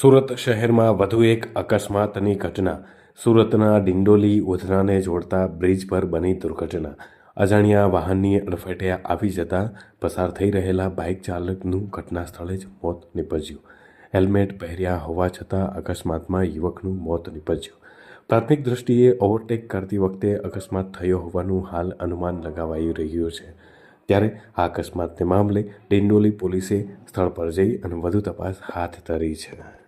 સુરત શહેરમાં વધુ એક અકસ્માતની ઘટના. સુરતના ડિંડોલી ઉધનાને જોડતા બ્રિજ પર બની દુર્ઘટના. અજાણ્યા વાહનની અડફેટે આવી જતા પસાર થઈ રહેલા બાઇક ચાલકનું ઘટના સ્થળે જ મોત નીપજ્યું. હેલ્મેટ પહેર્યા હોવા છતાં અકસ્માતમાં યુવકનું મોત નીપજ્યું. પ્રાથમિક દૃષ્ટિએ ઓવરટેક કરતી વખતે અકસ્માત થયો હોવાનું હાલ અનુમાન લગાવાઈ રહ્યું છે. ત્યારે આ અકસ્માતને મામલે ડિંડોલી પોલીસે સ્થળ પર જઈ અને વધુ તપાસ હાથ ધરી છે.